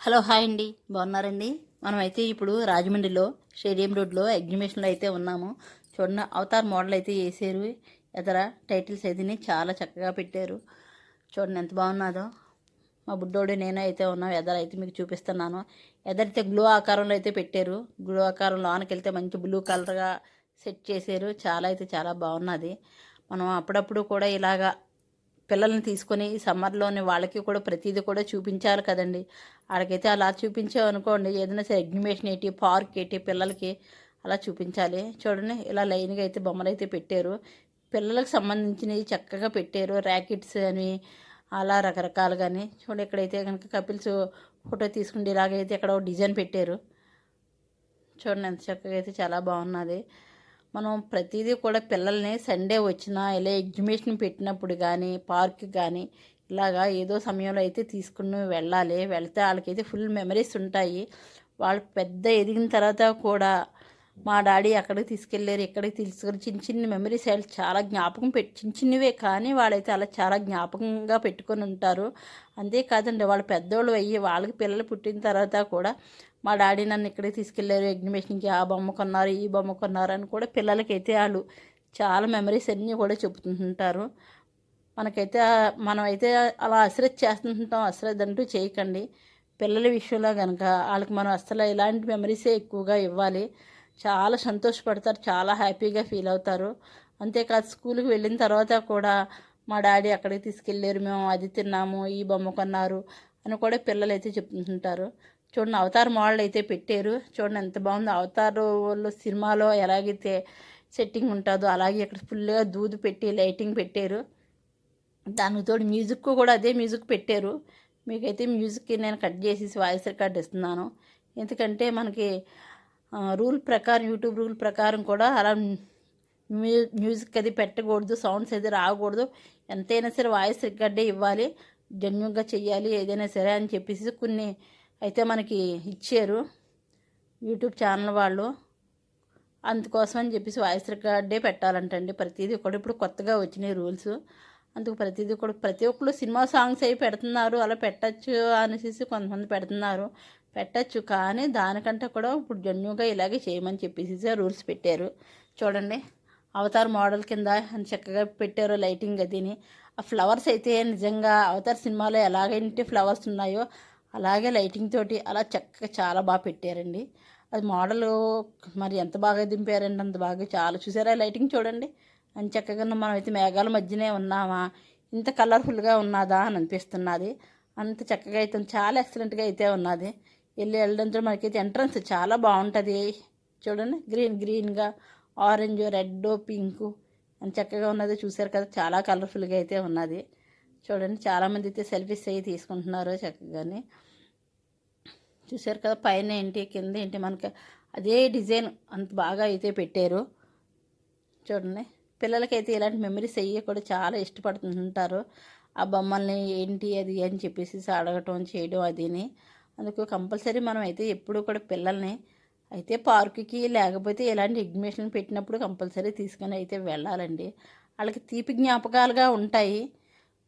Hello hi అండి. బాగున్నారండి? మనమైతే ఇప్పుడు రాజమండ్రిలో స్టేడియం రోడ్లో ఎగ్జిబిషన్లో అయితే ఉన్నాము. చూడండి అవతార్ మోడల్ అయితే వేసారు. ఎదర టైటిల్స్ అయితే చాలా చక్కగా పెట్టారు. చూడండి ఎంత బాగున్నదో. మా బుడ్డోడు నేను అయితే ఉన్నాం ఎదర అయితే మీకు చూపిస్తున్నాను. ఎదరైతే గ్లో ఆకారంలో అయితే పెట్టారు గ్లో ఆకారం లోనకి వెళ్తే మంచి బ్లూ కలర్గా సెట్ చేశారు. చాలా అయితే చాలా బాగున్నది. మనం అప్పుడప్పుడు కూడా ఇలాగా పిల్లల్ని తీసుకొని ఈ సమ్మర్లోని వాళ్ళకి కూడా ప్రతిదీ కూడా చూపించాలి కదండి. వాళ్ళకైతే అలా చూపించామనుకోండి ఏదైనా సరే ఎగ్జిబిషన్ ఏంటి పార్క్ ఏంటి పిల్లలకి అలా చూపించాలి. చూడండి ఇలా లైన్గా అయితే బొమ్మలు అయితే పెట్టారు. పిల్లలకు సంబంధించినవి చక్కగా పెట్టారు. ర్యాకెట్స్ అని అలా రకరకాలుగాని. చూడండి ఇక్కడైతే కనుక కపిల్స్ ఫోటో తీసుకుంటే ఇలాగైతే ఇక్కడ ఒక డిజైన్ పెట్టారు. చూడండి ఎంత చక్కగా అయితే చాలా బాగున్నది. మనం ప్రతిదీ కూడా పిల్లల్ని సండే వచ్చినా ఇలా ఎగ్జిబిషన్ పెట్టినప్పుడు కానీ పార్క్ కానీ ఇలాగా ఏదో సమయంలో అయితే తీసుకుని వెళ్ళాలి. వెళ్తే వాళ్ళకైతే ఫుల్ మెమరీస్ ఉంటాయి. వాళ్ళు పెద్ద ఎదిగిన తర్వాత కూడా మా డాడీ అక్కడికి తీసుకెళ్ళారు ఇక్కడికి తీసుకెళ్ళి చిన్న చిన్న మెమరీస్ వాళ్ళు చాలా జ్ఞాపకం పెట్టి చిన్న చిన్నవే కానీ వాళ్ళైతే అలా చాలా జ్ఞాపకంగా పెట్టుకొని ఉంటారు. అంతేకాదండి వాళ్ళు పెద్దోళ్ళు అయ్యి వాళ్ళకి పిల్లలు పుట్టిన తర్వాత కూడా మా డాడీ నన్ను ఇక్కడికి తీసుకెళ్ళారు ఎగ్జిబిషన్కి ఆ బొమ్మ కొన్నారు ఈ బొమ్మ కొన్నారు అని కూడా పిల్లలకైతే వాళ్ళు చాలా మెమరీస్ అన్నీ కూడా చెబుతుంటారు మనకైతే మనమైతే అలా అశ్రద్ధ చేస్తుంటాం అశ్రద్ధ అంటూ చేయకండి. పిల్లల విషయంలో కనుక వాళ్ళకి మనం అసలు ఇలాంటి మెమరీసే ఎక్కువగా ఇవ్వాలి. చాలా సంతోషపడతారు చాలా హ్యాపీగా ఫీల్ అవుతారు. అంతేకాదు స్కూల్కి వెళ్ళిన తర్వాత కూడా మా డాడీ అక్కడికి తీసుకెళ్ళారు మేము అది తిన్నాము ఈ బొమ్మ కొన్నారు అని కూడా పిల్లలు అయితే చెప్తుంటారు చూడండి అవతార్ మోడల్ అయితే పెట్టారు. చూడండి ఎంత బాగుందో. అవతార్ సినిమాలో ఎలాగైతే సెట్టింగ్ ఉంటుందో అలాగే ఇక్కడ ఫుల్గా దూదు పెట్టి లైటింగ్ పెట్టారు. దానికి తోడు మ్యూజిక్ కూడా అదే మ్యూజిక్ పెట్టారు. మీకైతే మ్యూజిక్కి నేను కట్ చేసేసి వాయిస్ రికార్డ్ ఇస్తున్నాను. ఎందుకంటే మనకి రూల్ ప్రకారం యూట్యూబ్ రూల్ ప్రకారం కూడా అలా మ్యూ మ్యూజిక్ అది పెట్టకూడదు సౌండ్స్ అది రాకూడదు. ఎంతైనా సరే వాయిస్ రికార్డే ఇవ్వాలి. జెన్యున్గా చెయ్యాలి ఏదైనా సరే అని చెప్పేసి కొన్ని అయితే మనకి ఇచ్చారు యూట్యూబ్ ఛానల్ వాళ్ళు. అందుకోసం అని చెప్పేసి వాయిస్ రికార్డే పెట్టాలంటండి ప్రతిదీ కూడా. ఇప్పుడు కొత్తగా వచ్చినాయి రూల్స్. అందుకు ప్రతిదీ కూడా ప్రతి ఒక్కరు సినిమా సాంగ్స్ అవి పెడుతున్నారు. అలా పెట్టచ్చు అనేసి కొంతమంది పెడుతున్నారు. పెట్టచ్చు కానీ దానికంటే కూడా ఇప్పుడు జన్యుగా ఇలాగే చేయమని చెప్పేసి రూల్స్ పెట్టారు. చూడండి. అవతార్ మోడల్ కింద అని చక్కగా పెట్టారు లైటింగ్ అదిని. ఆ ఫ్లవర్స్ అయితే నిజంగా అవతార్ సినిమాలో ఎలాగైతే ఫ్లవర్స్ ఉన్నాయో అలాగే లైటింగ్ తోటి అలా చక్కగా చాలా బాగా పెట్టారండి. అది మోడల్ మరి ఎంత బాగా దింపారండి అంత బాగా చాలా చూసారా లైటింగ్ చూడండి. అని చక్కగా మనం అయితే మేఘాల మధ్యనే ఉన్నామా ఇంత కలర్ఫుల్గా ఉన్నదా అని అనిపిస్తున్నది. అంత చక్కగా అయితే చాలా ఎక్సలెంట్గా అయితే ఉన్నది. వెళ్ళి వెళ్ళడంతో మనకైతే ఎంట్రన్స్ చాలా బాగుంటుంది. చూడండి గ్రీన్ గ్రీన్గా ఆరెంజ్ రెడ్ పింక్ అని చక్కగా ఉన్నది. చూసారు కదా చాలా కలర్ఫుల్గా అయితే ఉన్నది. చూడండి చాలామంది అయితే సెల్ఫీస్ అయ్యి తీసుకుంటున్నారు చక్కగానే. చూసారు కదా పైన ఏంటి కింద ఏంటి మనకి అదే డిజైన్ అంత బాగా అయితే పెట్టారు. చూడండి పిల్లలకైతే ఇలాంటి మెమరీస్ అయ్యి కూడా చాలా ఇష్టపడుతుంటారు. ఆ బొమ్మల్ని ఏంటి అది అని చెప్పేసి అడగటం చేయడం అదిని. అందుకు కంపల్సరీ మనం అయితే ఎప్పుడూ కూడా పిల్లల్ని అయితే పార్కుకి లేకపోతే ఇలాంటి ఎగ్జిబిషన్ పెట్టినప్పుడు కంపల్సరీ తీసుకొని అయితే వెళ్ళాలండి. వాళ్ళకి తీపి జ్ఞాపకాలుగా ఉంటాయి.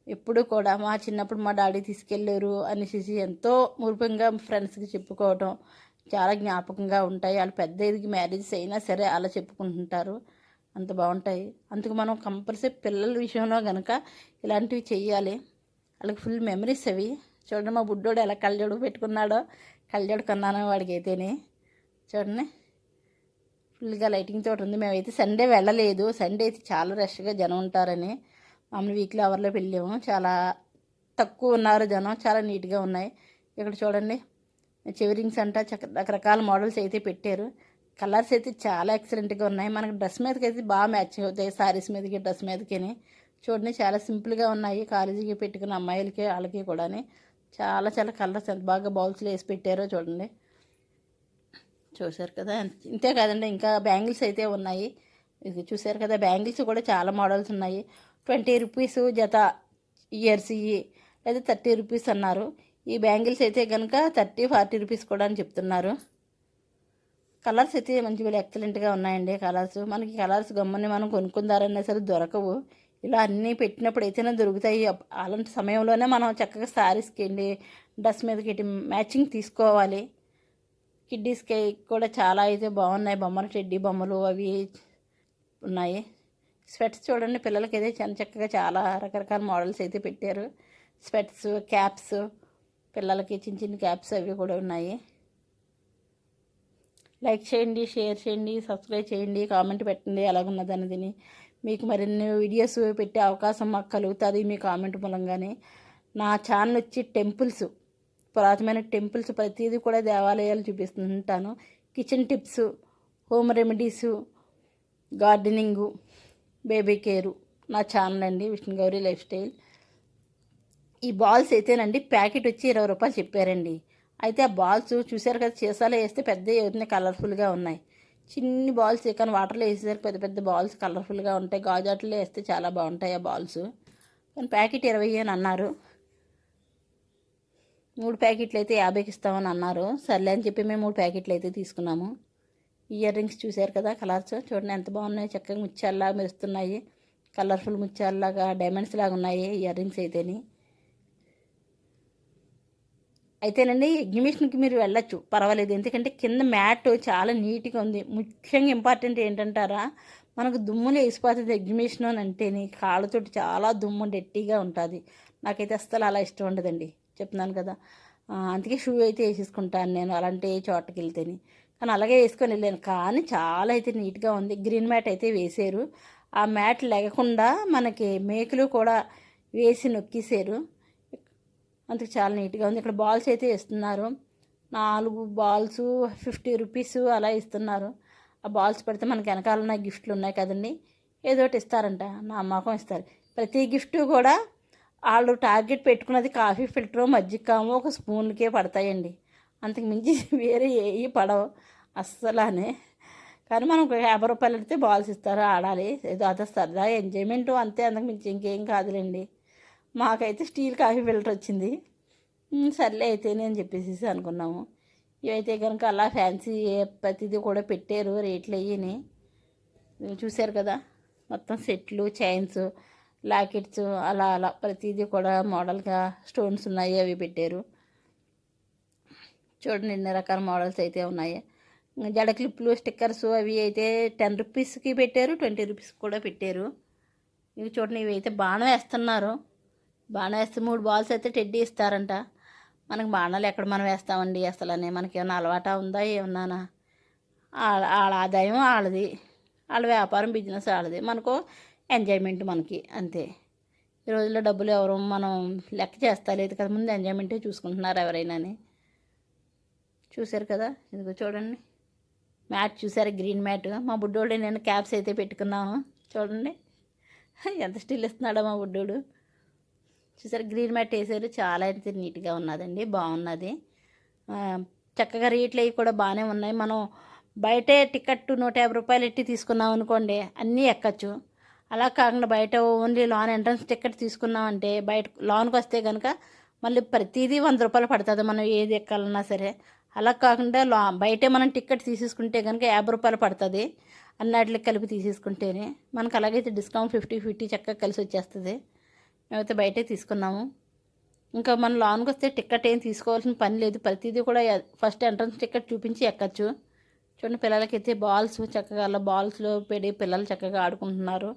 ఎప్పుడు కూడా మా చిన్నప్పుడు మా డాడీ తీసుకెళ్ళారు అనేసి ఎంతో మురిపంగా ఫ్రెండ్స్కి చెప్పుకోవడం చాలా జ్ఞాపకంగా ఉంటాయి. వాళ్ళు పెద్ద ఎదిగి మ్యారేజెస్ అయినా సరే అలా చెప్పుకుంటుంటారు. అంత బాగుంటాయి. అందుకు మనం కంపల్సరీ పిల్లల విషయంలో కనుక ఇలాంటివి చేయాలి వాళ్ళకి ఫుల్ మెమరీస్ అవి. చూడండి మా బుడ్డోడు ఎలా కళ్ళజోడు పెట్టుకున్నాడో. కళ్ళజోడు కొన్నాను వాడికి అయితేనే చూడండి. ఫుల్గా లైటింగ్ తోటి ఉంది. మేమైతే సండే వెళ్ళలేదు. సండే అయితే చాలా రష్గా జనం ఉంటారని. మామూలు వీక్లీ అవర్లో వెళ్ళాము. చాలా తక్కువ ఉన్నారు జనం. చాలా నీట్గా ఉన్నాయి. ఇక్కడ చూడండి. చెవిరింగ్స్ అంట రకరకాల మోడల్స్ అయితే పెట్టారు. కలర్స్ అయితే చాలా ఎక్సలెంట్గా ఉన్నాయి. మనకి డ్రెస్ మీదకి అయితే బాగా మ్యాచ్ అవుతాయి. సారీస్ మీదకి డ్రెస్ మీదకి చూడండి చాలా సింపుల్గా ఉన్నాయి. కాలేజీకి పెట్టుకున్న అమ్మాయిలకి వాళ్ళకి కూడా చాలా చాలా కలర్స్ ఎంత బాగా బౌల్స్లో వేసి పెట్టారో చూడండి. చూశారు కదా? ఇంతే కాదండి. ఇంకా బ్యాంగిల్స్ అయితే ఉన్నాయి. ఇది చూశారు కదా? బ్యాంగిల్స్ కూడా చాలా మోడల్స్ ఉన్నాయి. ట్వంటీ రూపీస్ జత ఇయర్స్ ఇవి లేదా థర్టీ రూపీస్ అన్నారు. ఈ బ్యాంగిల్స్ అయితే కనుక థర్టీ ఫార్టీ రూపీస్ కూడా అని చెప్తున్నారు. కలర్స్ అయితే మంచిగా ఎక్సలెంట్గా ఉన్నాయండి కలర్స్. మనకి కలర్స్ గమ్మని మనం కొనుక్కుందారన్నా సరే దొరకవు. ఇలా అన్నీ పెట్టినప్పుడు అయితేనే దొరుకుతాయి. అలాంటి సమయంలోనే మనం చక్కగా శారీస్కి వెళ్ళి డ్రెస్ మీదకి మ్యాచింగ్ తీసుకోవాలి. కిడ్డీస్కి కూడా చాలా అయితే బాగున్నాయి. బొమ్మలు టెడ్డీ బొమ్మలు అవి ఉన్నాయి. స్వెట్స్ చూడండి పిల్లలకి అయితే చాలా చక్కగా చాలా రకరకాల మోడల్స్ అయితే పెట్టారు. స్వెట్స్ క్యాప్స్ పిల్లలకి చిన్న చిన్న క్యాప్స్ అవి కూడా ఉన్నాయి. లైక్ చేయండి షేర్ చేయండి సబ్స్క్రైబ్ చేయండి కామెంట్ పెట్టండి ఎలాగున్నది అనేది మీకు మరిన్ని వీడియోస్ పెట్టే అవకాశం మాకు కలుగుతుంది మీ కామెంట్ మూలంగానే. నా ఛానల్ వచ్చి టెంపుల్స్ పురాతనమైన టెంపుల్స్ ప్రతిదీ కూడా దేవాలయాలు చూపిస్తుంటాను. Kitchen tips home remedies gardening baby care నా ఛానల్ అండి విష్ణు గౌరీ లైఫ్ స్టైల్. ఈ బాల్స్ అయితేనండి ప్యాకెట్ వచ్చి ఇరవై రూపాయలు చెప్పారండి. అయితే ఆ బాల్స్ చూసారు కదా సీసాలో వేస్తే పెద్ద అవుతున్నాయి కలర్ఫుల్గా ఉన్నాయి. చిన్ని బాల్స్ కానీ వాటర్లో వేసేసరికి పెద్ద పెద్ద బాల్స్ కలర్ఫుల్గా ఉంటాయి. గాజాట్లో వేస్తే చాలా బాగుంటాయి ఆ బాల్స్. కానీ ప్యాకెట్ ఇరవై అని అన్నారు. మూడు ప్యాకెట్లు అయితే యాభైకి ఇస్తామని అన్నారు. సర్లే అని చెప్పి మేము మూడు ప్యాకెట్లు అయితే తీసుకున్నాము. ఇయర్ రింగ్స్ చూశారు కదా కలర్స్. చూడండి ఎంత బాగున్నాయి. చక్కగా ముత్యాల్లా మెరుస్తున్నాయి. కలర్ఫుల్ ముత్యాల్లాగా డైమండ్స్ లాగా ఉన్నాయి ఇయర్ రింగ్స్ అయితేని. అయితేనండి ఎగ్జిబిషన్కి మీరు వెళ్ళొచ్చు. పర్వాలేదు. ఎందుకంటే కింద మ్యాట్ చాలా నీట్గా ఉంది. ముఖ్యంగా ఇంపార్టెంట్ ఏంటంటారా? మనకు దుమ్ములు వేసిపోతుంది ఎగ్జిబిషన్ అని అంటేని కాళ్ళతోటి చాలా దుమ్ము డెట్టిగా ఉంటుంది. నాకైతే అస్సలు అలా ఇష్టం ఉండదండి. చెప్తున్నాను కదా. అందుకే షూ అయితే వేసేసుకుంటాను నేను అలాంటి చోటకి వెళ్తేని కానీ అలాగే వేసుకొని వెళ్ళాను. కానీ చాలా అయితే నీట్గా ఉంది. గ్రీన్ మ్యాట్ అయితే వేసారు ఆ మ్యాట్ లేకుండా మనకి మేకులు కూడా వేసి నొక్కేసారు అందుకు చాలా నీట్గా ఉంది. ఇక్కడ బాల్స్ అయితే ఇస్తున్నారు. నాలుగు బాల్స్ ఫిఫ్టీ రూపీస్ అలా ఇస్తున్నారు. ఆ బాల్స్ పెడితే మనకి వెనకాల ఉన్న గిఫ్ట్లు ఉన్నాయి కదండి. ఏదో ఒకటి ఇస్తారంట. నా అమ్మకం ఇస్తారు. ప్రతి గిఫ్ట్ కూడా వాళ్ళు టార్గెట్ పెట్టుకున్నది కాఫీ ఫిల్టరు మజ్జిగకాము ఒక స్పూన్కే పడతాయండి. అంతకు మించి వేరే ఏవి పడవు అస్సలానే. కానీ మనం ఒక యాభై రూపాయలు పెడితే బాల్స్ ఇస్తారు ఆడాలి. ఏదో అదే సరదా ఎంజాయ్మెంట్ అంతే అంతకు మించి ఇంకేం కాదులేండి. మాకైతే స్టీల్ కాఫీ ఫిల్టర్ వచ్చింది. సర్లే అయితే నేను చెప్పేసి అనుకున్నాము. ఇవైతే కనుక అలా ఫ్యాన్సీ ప్రతిదీ కూడా పెట్టారు రేట్లు అయ్యి చూశారు కదా మొత్తం సెట్లు చైన్స్ లాకెట్స్ అలా అలా ప్రతిదీ కూడా మోడల్గా స్టోన్స్ ఉన్నాయి అవి పెట్టారు. చూడండి ఎన్ని రకాల మోడల్స్ అయితే ఉన్నాయి. జడ క్లిప్లు స్టిక్కర్స్ అవి అయితే టెన్ రూపీస్కి పెట్టారు ట్వంటీ రూపీస్కి కూడా పెట్టారు. ఇవి చూడండి ఇవి అయితే బాణం వేస్తున్నారు. బాణం వేస్తే మూడు బాల్స్ అయితే టెడ్డీ ఇస్తారంట. మనకు బాణాలు ఎక్కడ మనం వేస్తామండి అసలు అని మనకి ఏమైనా అలవాట ఉందా ఏమన్నానా? వాళ్ళ వాళ్ళ ఆదాయం వాళ్ళది వాళ్ళ వ్యాపారం బిజినెస్ వాళ్ళది మనకు ఎంజాయ్మెంట్ మనకి అంతే. ఈ రోజుల్లో డబ్బులు ఎవరు మనం లెక్క చేస్తా లేదు కదా ముందు ఎంజాయ్మెంటే చూసుకుంటున్నారు ఎవరైనాని. చూశారు కదా? ఇదిగో చూడండి. మ్యాట్ చూసారు గ్రీన్ మ్యాట్ మా బుడ్డోడు నేను క్యాప్స్ అయితే పెట్టుకున్నాము చూడండి. ఎంత స్టిల్ ఇస్తున్నాడో మా బుడ్డోడు. చూసారు గ్రీన్ మ్యాట్ వేసారు చాలా అయితే నీట్గా ఉన్నదండి. బాగున్నది. చక్కగా రేట్లు అవి కూడా బాగానే ఉన్నాయి. మనం బయటే టికెట్ నూట యాభై రూపాయలు ఎట్టి తీసుకున్నాం అనుకోండి అన్నీ ఎక్కచ్చు. అలా కాకుండా బయట ఓన్లీ లాన్ ఎంట్రన్స్ టికెట్ తీసుకున్నామంటే బయట లాన్కి వస్తే కనుక మళ్ళీ ప్రతిదీ వంద రూపాయలు పడుతుంది. మనం ఏది ఎక్కాలన్నా సరే. అలా కాకుండా లా బయటే మనం టికెట్ తీసేసుకుంటే కనుక యాభై రూపాయలు పడుతుంది. అన్నిటికి కలిపి తీసేసుకుంటేనే మనకు అలాగైతే డిస్కౌంట్ ఫిఫ్టీ ఫిఫ్టీ చక్కగా కలిసి వచ్చేస్తుంది. మేమైతే బయటే తీసుకున్నాము. ఇంకా మనం లాన్కి వస్తే టికెట్ ఏం తీసుకోవాల్సిన పని లేదు. ప్రతిదీ కూడా ఫస్ట్ ఎంట్రన్స్ టికెట్ చూపించి ఎక్కచ్చు. చూడండి పిల్లలకైతే బాల్స్ చక్కగా అలా బాల్స్లో పెడి పిల్లలు చక్కగా ఆడుకుంటున్నారు.